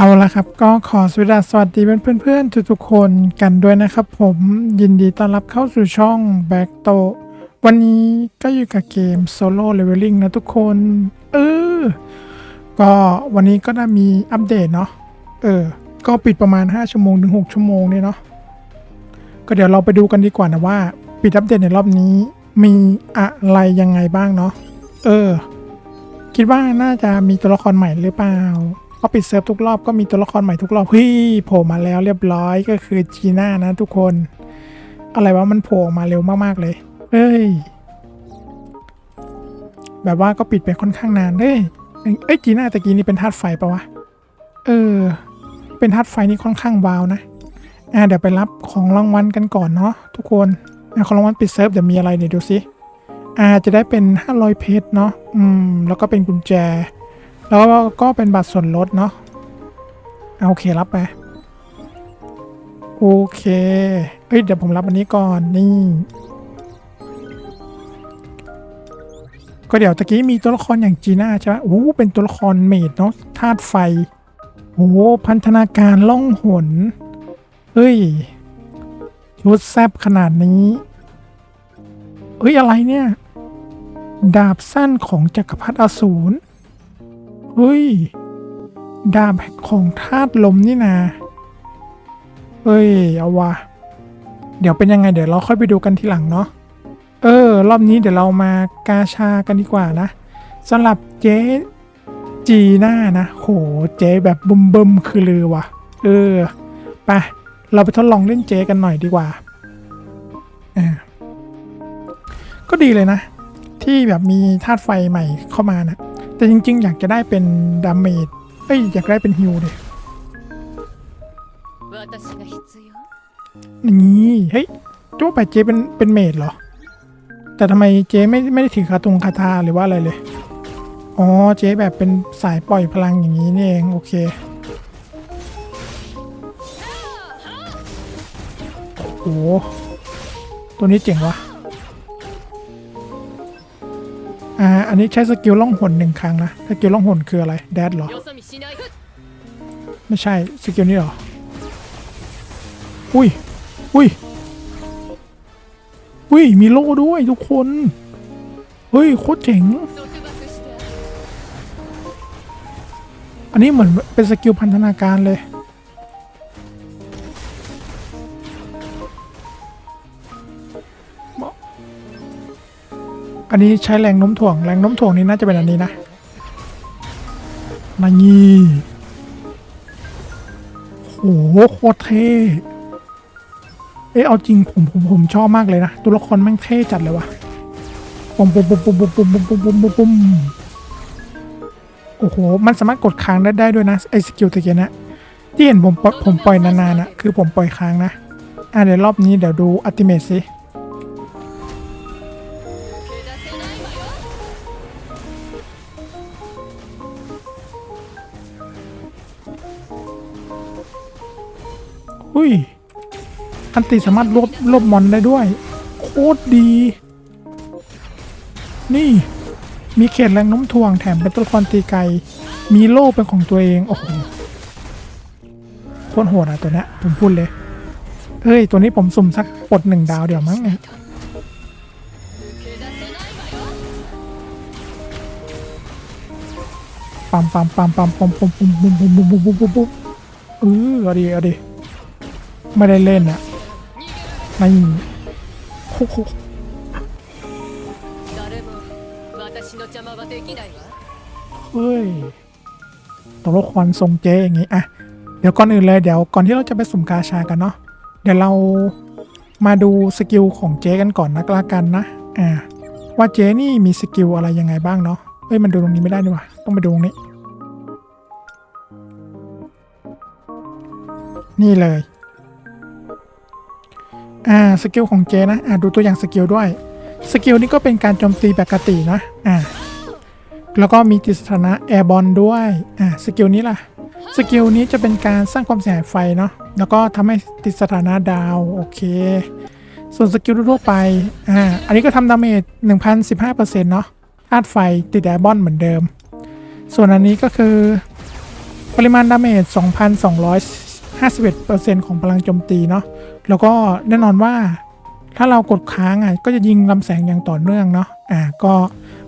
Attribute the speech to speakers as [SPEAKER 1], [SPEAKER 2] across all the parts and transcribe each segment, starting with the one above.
[SPEAKER 1] เอาละครับก็ขอสวัสดีสวัสดีเพื่อนๆทุกๆคนกันด้วยนะครับผมยินดีต้อนรับเข้าสู่ช่องแบ็กโตวันนี้ก็อยู่กับเกม Solo Leveling นะทุกคน เออ ก็วันนี้ก็ได้มีอัปเดตเนาะเออ ก็ปิดประมาณ 5 ชั่วโมงถึง 6 ชั่วโมงเนี่ยเนาะก็เดี๋ยวเราไปดูกันดีกว่านะว่า ปิดอัปเดตในรอบนี้มีอะไรยังไงบ้างเนาะเออ คิดว่าน่าจะมีตัวละครใหม่หรือเปล่า พราะปิดเซิร์ฟทุกรอบก็มีตัวละครใหม่ทุกรอบเฮ้ยโผล่มาแล้วเรียบร้อยก็คือจีน่านะทุกคน อะไรวะมันโผล่มาเร็วมากๆเลยเฮ้ย แบบว่าก็ปิดไปค่อนข้างนานเฮ้ยเอ้ยจีน่าตะกี้นี่เป็นธาตุไฟปะวะเออ เป็นธาตุไฟนี่ค่อนข้างวาวนะอ่าเดี๋ยวไปรับของรางวัลกันก่อนเนาะทุกคนอ่าของรางวัลปิดเซิร์ฟเดี๋ยวมีอะไรเดี๋ยวดูสิอ่าจะได้เป็น 500 เพชรเนาะอืมแล้วก็เป็นกุญแจ แล้วก็เป็นบัตรส่วนลดเนาะเอาโอเครับไป โอเคเฮ้ย เดี๋ยวผมรับอันนี้ก่อน นี่ ก็เดี๋ยวตะกี้มีตัวละครอย่างจีน่าใช่ไหมโอ้เป็นตัวละครเมดเนาะธาตุไฟ โอ้พันธนาการล่องหนเฮ้ยชุดแซบขนาดนี้เฮ้ย อะไรเนี่ย ดาบสั้นของจักรพรรดิอสูร เฮ้ย ดาบของธาตุลมนี่นาเฮ้ย เอาวะ เดี๋ยวเป็นยังไงเดี๋ยวเราค่อยไปดูกันทีหลังเนาะ เออ รอบนี้เดี๋ยวเรามากาชากันดีกว่านะสำหรับเจ๊จีน่านะ โห เจ๊แบบบึมบึมคือลือว่ะ เออ ไป เราไปทดลองเล่นเจ๊กันหน่อยดีกว่าอ่าก็ดีเลยนะ ที่แบบมีธาตุไฟใหม่เข้ามานะ แต่จริง ๆ อยากจะได้เป็นดาเมจเอ้ยอยากได้เป็นฮิวเลยนี่เฮ้ยจ้วไปเจเป็นเป็นเมดเหรอ แต่ทำไมเจไม่ไม่ได้ถือคาตรงคาทาหรือว่าอะไรเลย อ๋อเจแบบเป็นสายปล่อยพลังอย่างนี้นี่เองโอเคโอ้ตัวนี้เจ๋งวะ อันนี้ใช้สกิลล่องหนหนึ่งครั้งนะ สกิลล่องหนคืออะไร แดดหรอ ไม่ใช่ สกิลนี้หรอ อุ้ย อุ้ย อุ้ย มีโล่ด้วยทุกคน เฮ้ย โคตรเจ๋ง อันนี้เหมือนเป็นสกิลพันธนาการเลย อันนี้ใช้แรงโน้มถ่วง แรงโน้มถ่วงนี้น่าจะเป็นอันนี้นะมางีโอ้โหโคตรเท่ เอ้เอาจริงผมผมผมชอบมากเลยนะ ตัวละครแม่งเท่จัดเลยวะปุ่มปุ่มปุ่มปุ่มปุ่มปุ่มปุ่มปุ่มปุ่มปุ่มโอ้โห มันสามารถกดค้างได้ได้ด้วยนะไอ้สกิลตะเกียนะ ที่เห็นผมปล่อยผมปล่อยนานๆนะคือผมปล่อยค้างนะ อะเดี๋ยวรอบนี้เดี๋ยวดูอัติเมทสิ อุ้ย อันติสามารถลบลบมอนได้ด้วย โคตรดี นี่มีเขตแรงน้มถ่วงแถมเป็นตัวละครตีไกล มีโล่เป็นของตัวเอง โอ้โหโคตรโหดอะตัวเนี้ยผมพูดเลย เฮ้ย ตัวนี้ผมสุ่มสักปดหนึ่งดาวเดี๋ยวมั้งเนี่ยปั๊มปั๊มปั๊มปั๊มปั๊มปั๊มปั๊มปั๊มปั๊มปั๊มปั๊มปั๊มเออเอาดิเอาดิ ไม่ได้เล่นอะไม่คุกคุ
[SPEAKER 2] ก
[SPEAKER 1] เฮ้ยตัวละครทรงเจอย่างงี้อะเดี๋ยวก่อนอื่นเลยเดี๋ยวก่อนที่เราจะไปสุ่มกาชากันเนาะเดี๋ยวเรามาดูสกิลของเจกันก่อนนะกละกันนะอ่าว่าเจนี่มีสกิลอะไรยังไงบ้างเนาะเฮ้ยมันดูตรงนี้ไม่ได้ดีว่าต้องไปดูตรงนี้ นี่เลย อ่าสกิลของเจนะอ่าดูตัวอย่างสกิลด้วยสกิลนี้ก็เป็นการโจมตีปกตินะอ่าแล้วก็มีติดสถานะแอร์บอลด้วยอ่าสกิลนี้ล่ะสกิลนี้จะเป็นการสร้างความเสียหายไฟเนาะแล้วก็ทำให้ติดสถานะดาวโอเค ส่วนสกิลทั่วไปอ่าอันนี้ก็ทำดาเมจ1,015%เนาะธาตุไฟติดแอร์บอลเหมือนเดิม ส่วนอันนี้ก็คือปริมาณดาเมจ 51%ของพลังโจมตีเนาะแล้วก็แน่นอนว่าถ้าเรากดค้างอะก็จะยิงลำแสงอย่างต่อเนื่องเนาะอ่าก็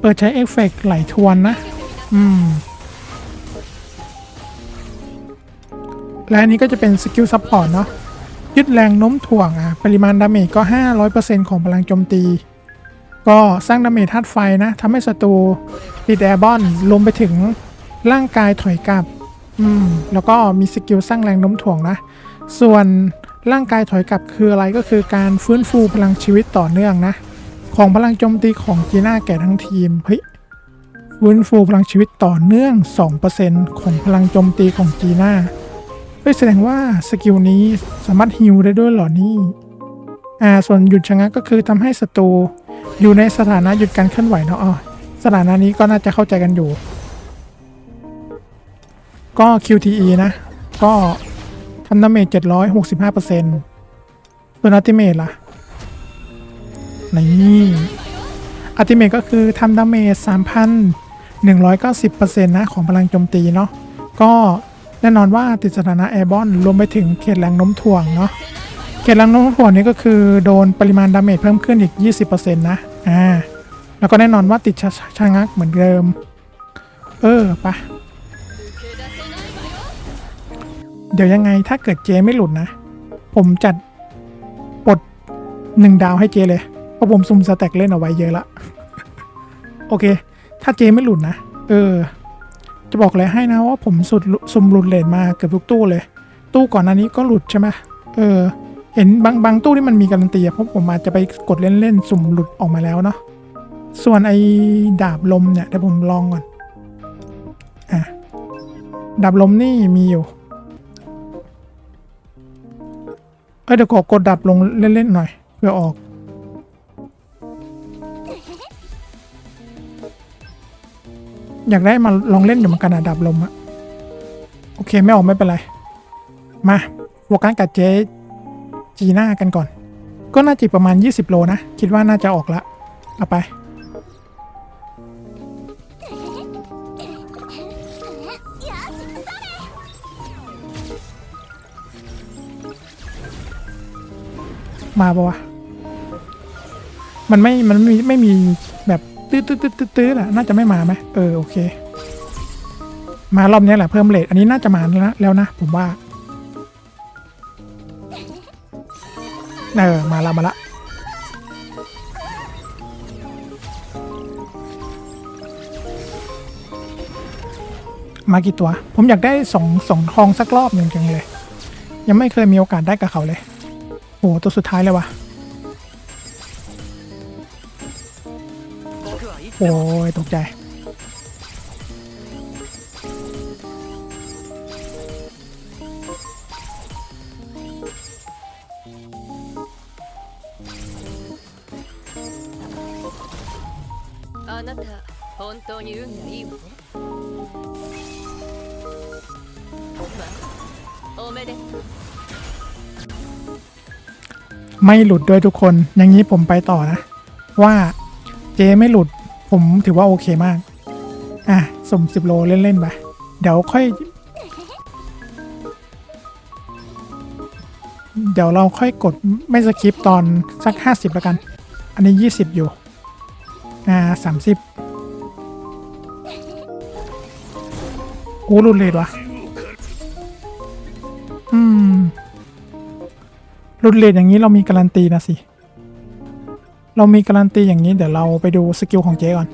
[SPEAKER 1] เปิดใช้เอฟเฟกต์ไหลทวนนะ อืม และอันนี้ก็จะเป็นสกิลซัพพอร์ตเนาะยึดแรงโน้มถ่วงอะปริมาณดาเมจก็ 500%ของพลังโจมตี ก็สร้างดาเมจธาตุไฟนะทำให้ศัตรูติดแอร์บอนรวมไปถึงร่างกายถอยกลับ อืมแล้วก็มีสกิลสร้างแรงโน้มถ่วงนะ ส่วนร่างกายถอยกลับคืออะไรก็คือการฟื้นฟูพลังชีวิตต่อเนื่องนะ ของพลังโจมตีของจีน่าแก่ทั้งทีมเฮ้ยฟื้นฟูพลังชีวิตต่อเนื่อง 2%ของพลังโจมตีของจีน่าเฮ้ยแสดงว่าสกิลนี้สามารถฮิวได้ด้วยเหรอนี่อ่าส่วนหยุดชะงักก็คือทำให้ศัตรูอยู่ในสถานะหยุดการเคลื่อนไหวเนาะอ๋อสถานะนี้ก็น่าจะเข้าใจกันอยู่ ก็ QTE นะ ก็ทำดาเมจ765%ส่วนอัลติเมทล่ะ นี่อัติเมทก็คือทำดาเมจ3,190%นะ ของพลังโจมตีเนาะ ก็แน่นอนว่าติดสถานะแอร์บอนรวมไปถึงเขตแรงโน้มถ่วงเนาะ เขตแรงโน้มถ่วงนี้ก็คือโดนปริมาณดาเมจเพิ่มขึ้นอีก 20%นะ อ่า แล้วก็แน่นอนว่าติดชะชะงักเหมือนเดิม เออไปะ เดี๋ยวยังไงถ้าเกิดเจไม่หลุดนะ ผมจัดปลดหนึ่งดาวให้เจเลย เพราะผมซุ่มสแต็กเล่นเอาไว้เยอะละ โอเค ถ้าเจไม่หลุดนะ เออ จะบอกเลยให้นะว่าผมสุดซุ่มหลุดเลนมาเกือบทุกตู้เลย ตู้ก่อนหน้านี้ก็หลุดใช่ไหมเออ เห็นบางบางตู้ที่มันมีการันตีอะเพราะผมอาจจะไปกดเล่นๆสุ่มหลุดออกมาแล้วเนาะ ส่วนไอ้ดาบลมเนี่ยเดี๋ยวผมลองก่อน อะ ดาบลมนี่มีอยู่ เอ้ยเดี๋ยวขอกดดับลงเล่นๆหน่อยเพื่อออก อยากได้มาลองเล่นอยู่เหมือนกันอะดับลมอะโอเคไม่ออกไม่เป็นไร มาโฟกัสกับเจ๊จีน่ากันก่อน ก็น่าจะประมาณ 20 โลนะ คิดว่าน่าจะออกละ เอาไป มาปะวะ มันไม่ มันไม่มีไม่มีแบบตื้อตื้อตื้อตื้อตื้อแหละน่าจะไม่มาไหมเออโอเค มารอบนี้แหละเพิ่มเลทอันนี้น่าจะมาแล้วนะแล้วนะผมว่า เออ มาละมาละมากี่ตัว ผมอยากได้สองสองทองสักรอบหนึ่งจังเลย ยังไม่เคยมีโอกาสได้กับเขาเลย โอ้โหตัวสุดท้ายเลยวะโอ้ยตกใจ
[SPEAKER 2] あなた本当に運がいいわねまあおめでとう
[SPEAKER 1] ไม่หลุดด้วยทุกคน อย่างนี้ผมไปต่อนะ ว่าเจไม่หลุด ผมถือว่าโอเคมาก อะสมสิบโลเล่นๆไปเดี๋ยวค่อย เดี๋ยวเราค่อยกดไม่สคริปตอนสักห้าสิบแล้วกัน อันนี้ยี่สิบอยู่ อ่าสามสิบโอ้หลุดเลยวะ รุนเลทอย่างนี้เรามีการันตีนะสิ เรามีการันตีอย่างนี้เดี๋ยวเราไปดูสกิลของเจก่อน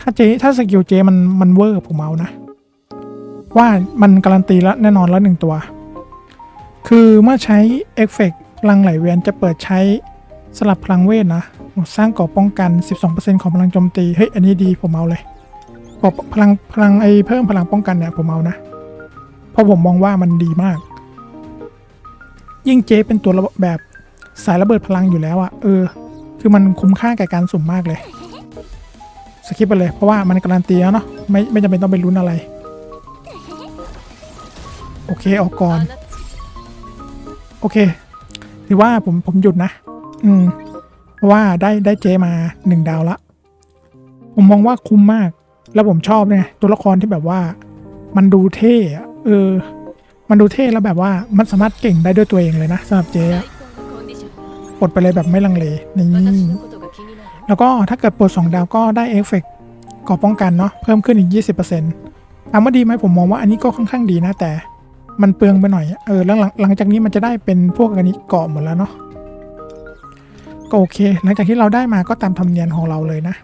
[SPEAKER 1] ถ้าเจถ้าสกิลเจมันมันเวอร์ผมเอานะ ว่ามันการันตีแล้วแน่นอนแล้วหนึ่งตัว คือเมื่อใช้เอฟเฟกต์พลังไหลเวียนจะเปิดใช้สลับพลังเวทนะ สร้างก่อป้องกัน 12%ของพลังโจมตี เฮ้ย อันนี้ดีผมเอาเลยก่อพลังพลังไอเพิ่มพลังป้องกันเนี่ยผมเอานะ เพราะผมมองว่ามันดีมาก ยิ่งเจเป็นตัวแบบสายระเบิดพลังอยู่แล้วอะเออ คือมันคุ้มค่าแก่การสุ่มมากเลยสกิปไปเลยเพราะว่ามันการันตีแล้วเนาะไม่ไม่จำเป็นต้องไปลุ้นอะไร โอเคออกก่อน โอเคถือว่าผมผมหยุดนะ อืมเพราะว่าได้ได้เจมาหนึ่งดาวละ ผมมองว่าคุ้มมาก แล้วผมชอบเนี่ยตัวละครที่แบบว่า มันดูเท่เออ มันดูเท่แล้วแบบว่ามันสามารถเก่งได้ด้วยตัวเองเลยนะสำหรับเจ๊ปลดไปเลยแบบไม่ลังเลนี่แล้วก็ถ้าเกิดปลด2ดาวก็ได้เอฟเฟกต์ก่อป้องกันเนาะเพิ่มขึ้นอีก 20%ถามว่าดีไหมผมมองว่าอันนี้ก็ค่อนข้างดีนะแต่มันเปลืองไปหน่อย เออหลังหลังจากนี้มันจะได้เป็นพวกอันนี้เกาะหมดแล้วเนาะ ก็โอเค หลังจากที่เราได้มาก็ตามธรรมเนียมของเราเลยนะ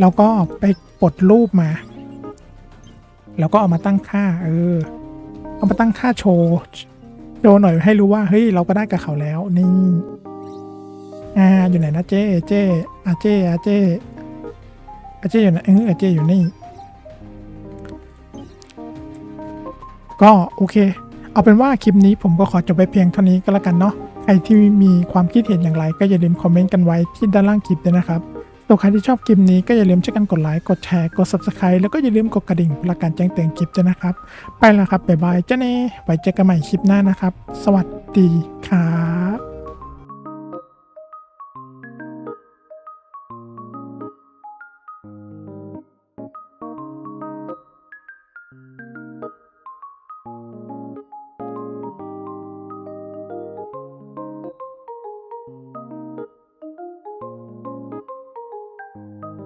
[SPEAKER 1] แล้วก็ไปปลดรูปมา แล้วก็เอามาตั้งค่า เออ เอามาตั้งค่าโชว์โชว์หน่อยให้รู้ว่าเฮ้ยเราก็ได้กับเขาแล้วนี่อ่าอยู่ไหนนะเจ้เจ้อาเจ้อาเจ้อาเจ้อยู่ไหนเอออาเจ้อยู่นี่ ก็โอเค เอาเป็นว่าคลิปนี้ผมก็ขอจบไปเพียงเท่านี้ก็แล้วกันเนาะใครที่มีความคิดเห็นอย่างไรก็อย่าลืมคอมเมนต์กันไว้ที่ด้านล่างคลิปด้วยนะครับ ส่วนใครที่ชอบคลิปนี้ก็อย่าลืมช่วยกันกดไลค์กดแชร์กด subscribe แล้วก็อย่าลืมกดกระดิ่งเพื่อการแจ้งเตือนคลิปด้วยนะครับ ไปแล้วครับบ๊ายบายเจ้าเน่ไว้เจอกันใหม่คลิปหน้านะครับ สวัสดีครับ